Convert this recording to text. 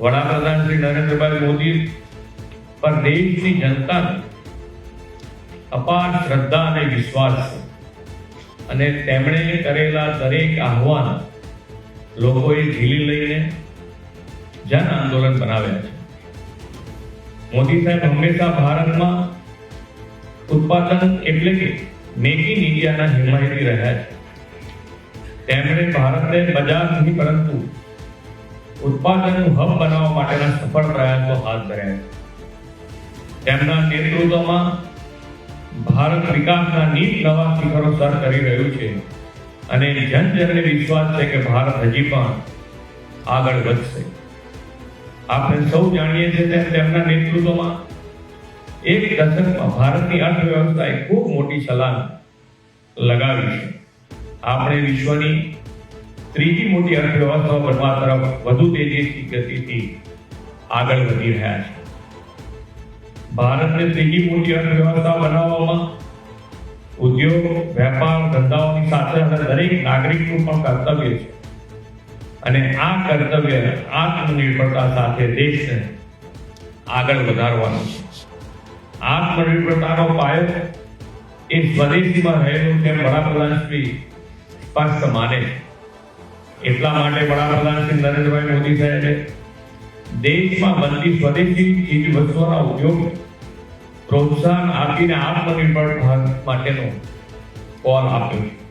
વડાપ્રધાન શ્રી નરેન્દ્રભાઈ મોદી પર દેશની જનતાને અપાર શ્રદ્ધા અને વિશ્વાસ છે. અને તેમણે કરેલા દરેક આહવાન લોકોએ ઝીલી લઈને જન આંદોલન બનાવ્યા છે. મોદી સાહેબ હંમેશા ભારતમાં ઉત્પાદન એટલે કે મેક ઇન ઇન્ડિયાના હિમાયતી રહ્યા છે. તેમણે ભારતને બજાર નહીં પરંતુ ઉત્પાદનનું હબ બનાવવા માટેના સફળ પ્રયાસો હાથ ધર્યા છે. તેમના નેતૃત્વમાં ભારત વિકાસના નીત નવા શિખરો સર કરી રહ્યું છે અને જન જનને વિશ્વાસ છે કે ભારત હજી પણ આગળ વધશે. આપણે સૌ જાણીએ છીએ તેમ તેમના નેતૃત્વમાં એક દશકમાં ભારતની અર્થવ્યવસ્થાએ ખૂબ મોટી છલાંગ લગાવી છે. આપણે વિશ્વની ત્રીજી મોટી અર્થવ્યવસ્થા બનવા તરફ વધુ તેજીથી ગતિથી આગળ વધી રહ્યા છે. ભારતને ત્રીજી મોટી અર્થવ્યવસ્થા બનાવવામાં ઉદ્યોગ, વેપાર, ધંધાઓની સાથે સાથે દરેક નાગરિકનું પણ કર્તવ્ય છે. અને આ કર્તવ્ય આત્મનિર્ભરતા સાથે દેશને આગળ વધારવાનું છે. આત્મનિર્ભરતાનો પાયો એ સ્વદેશીમાં રહેલું તેમ વડાપ્રધાન શ્રી સ્પષ્ટ માને છે. એટલા માટે વડાપ્રધાન શ્રી નરેન્દ્રભાઈ મોદી સાહેબે દેશમાં બનતી સ્વદેશી ચીજ વસ્તુઓના ઉદ્યોગ પ્રોત્સાહન આપીને આત્મનિર્ભર ભારત માટેનો કોલ આપ્યો છે.